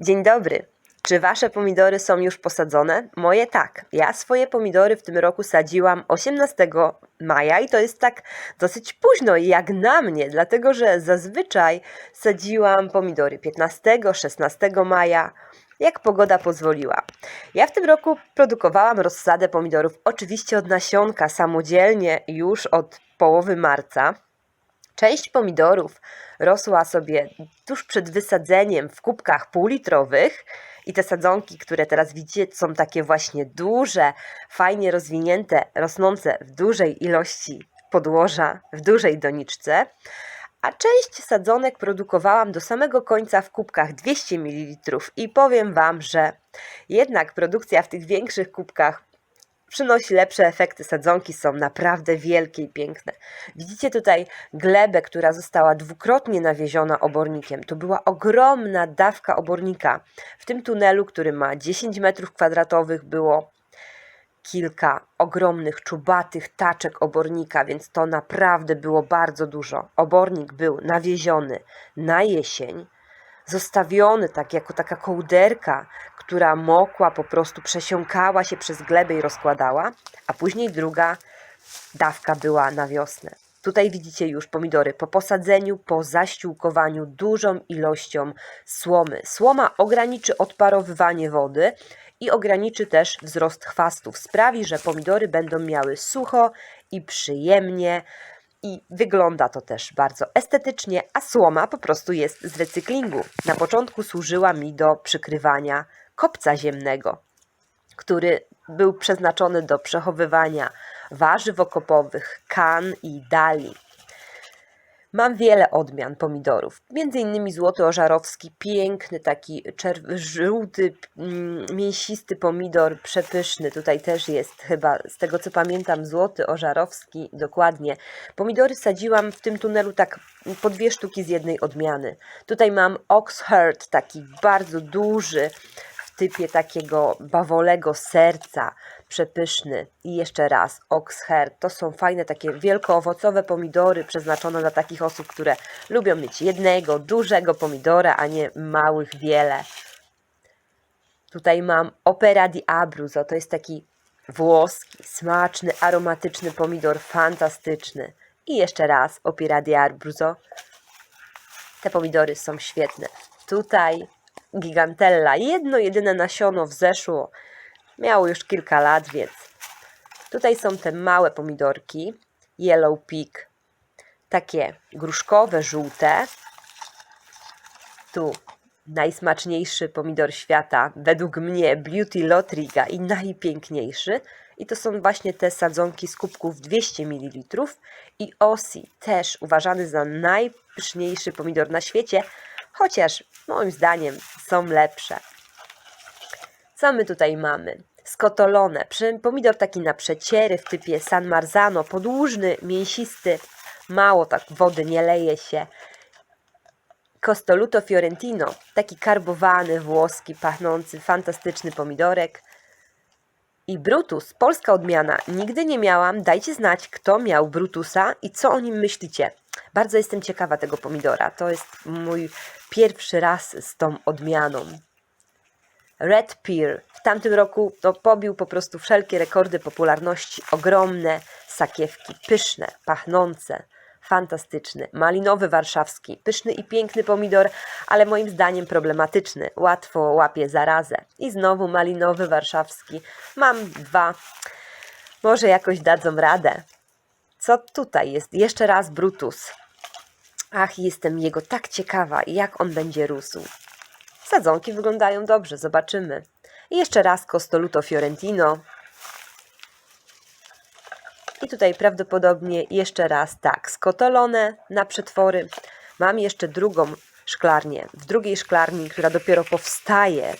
Dzień dobry. Czy wasze pomidory są już posadzone? Moje tak. Ja swoje pomidory w tym roku sadziłam 18 maja i to jest tak dosyć późno jak na mnie, dlatego że zazwyczaj sadziłam pomidory 15, 16 maja, jak pogoda pozwoliła. Ja w tym roku produkowałam rozsadę pomidorów oczywiście od nasionka samodzielnie już od połowy marca. Część pomidorów rosła sobie tuż przed wysadzeniem w kubkach półlitrowych i te sadzonki, które teraz widzicie, są takie właśnie duże, fajnie rozwinięte, rosnące w dużej ilości podłoża, w dużej doniczce. A część sadzonek produkowałam do samego końca w kubkach 200 ml i powiem Wam, że jednak produkcja w tych większych kubkach przynosi lepsze efekty. Sadzonki są naprawdę wielkie i piękne. Widzicie tutaj glebę, która została dwukrotnie nawieziona obornikiem. To była ogromna dawka obornika. W tym tunelu, który ma 10 metrów kwadratowych, było kilka ogromnych, czubatych taczek obornika, więc to naprawdę było bardzo dużo. Obornik był nawieziony na jesień, zostawiony tak jako taka kołderka, która mokła, po prostu przesiąkała się przez glebę i rozkładała, a później druga dawka była na wiosnę. Tutaj widzicie już pomidory po posadzeniu, po zaściółkowaniu dużą ilością słomy. Słoma ograniczy odparowywanie wody i ograniczy też wzrost chwastów. Sprawi, że pomidory będą miały sucho i przyjemnie. I wygląda to też bardzo estetycznie, a słoma po prostu jest z recyklingu. Na początku służyła mi do przykrywania kopca ziemnego, który był przeznaczony do przechowywania warzyw okopowych, kan i dali. Mam wiele odmian pomidorów, między innymi złoty ożarowski, piękny, taki żółty, mm, mięsisty pomidor, przepyszny. Tutaj też jest chyba, z tego co pamiętam, złoty ożarowski, dokładnie. Pomidory sadziłam w tym tunelu tak po dwie sztuki z jednej odmiany. Tutaj mam Oxheart, taki bardzo duży, typie takiego bawolego serca, przepyszny. I jeszcze raz, Oxheart. To są fajne takie wielkoowocowe pomidory przeznaczone dla takich osób, które lubią mieć jednego, dużego pomidora, a nie małych wiele. Tutaj mam Opera di Abruzzo. To jest taki włoski, smaczny, aromatyczny pomidor, fantastyczny. I jeszcze raz Opera di Abruzzo. Te pomidory są świetne. Tutaj gigantella. Jedno jedyne nasiono wzeszło. Miało już kilka lat, więc tutaj są te małe pomidorki. Yellow pig. Takie gruszkowe, żółte. Tu najsmaczniejszy pomidor świata, według mnie Beauty Lotriga i najpiękniejszy. I to są właśnie te sadzonki z kubków 200 ml. I Ossi, też uważany za najpyszniejszy pomidor na świecie, chociaż moim zdaniem są lepsze. Co my tutaj mamy? Skotolone, pomidor taki na przeciery w typie San Marzano, podłużny, mięsisty, mało tak wody nie leje się. Costoluto Fiorentino, taki karbowany, włoski, pachnący, fantastyczny pomidorek. I Brutus, polska odmiana. Nigdy nie miałam. Dajcie znać, kto miał Brutusa i co o nim myślicie. Bardzo jestem ciekawa tego pomidora. To jest mój pierwszy raz z tą odmianą. Red Pear w tamtym roku to pobił po prostu wszelkie rekordy popularności. Ogromne sakiewki, pyszne, pachnące, fantastyczny. Malinowy warszawski, pyszny i piękny pomidor, ale moim zdaniem problematyczny. Łatwo łapie zarazę. I znowu malinowy warszawski. Mam dwa. Może jakoś dadzą radę. Co tutaj jest? Jeszcze raz Brutus. Ach, jestem jego tak ciekawa, jak on będzie rósł. Sadzonki wyglądają dobrze, zobaczymy. Jeszcze raz Costoluto Fiorentino. I tutaj prawdopodobnie jeszcze raz tak, skotolone na przetwory. Mam jeszcze drugą szklarnię. W drugiej szklarni, która dopiero powstaje,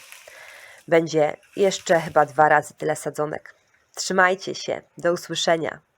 będzie jeszcze chyba dwa razy tyle sadzonek. Trzymajcie się. Do usłyszenia.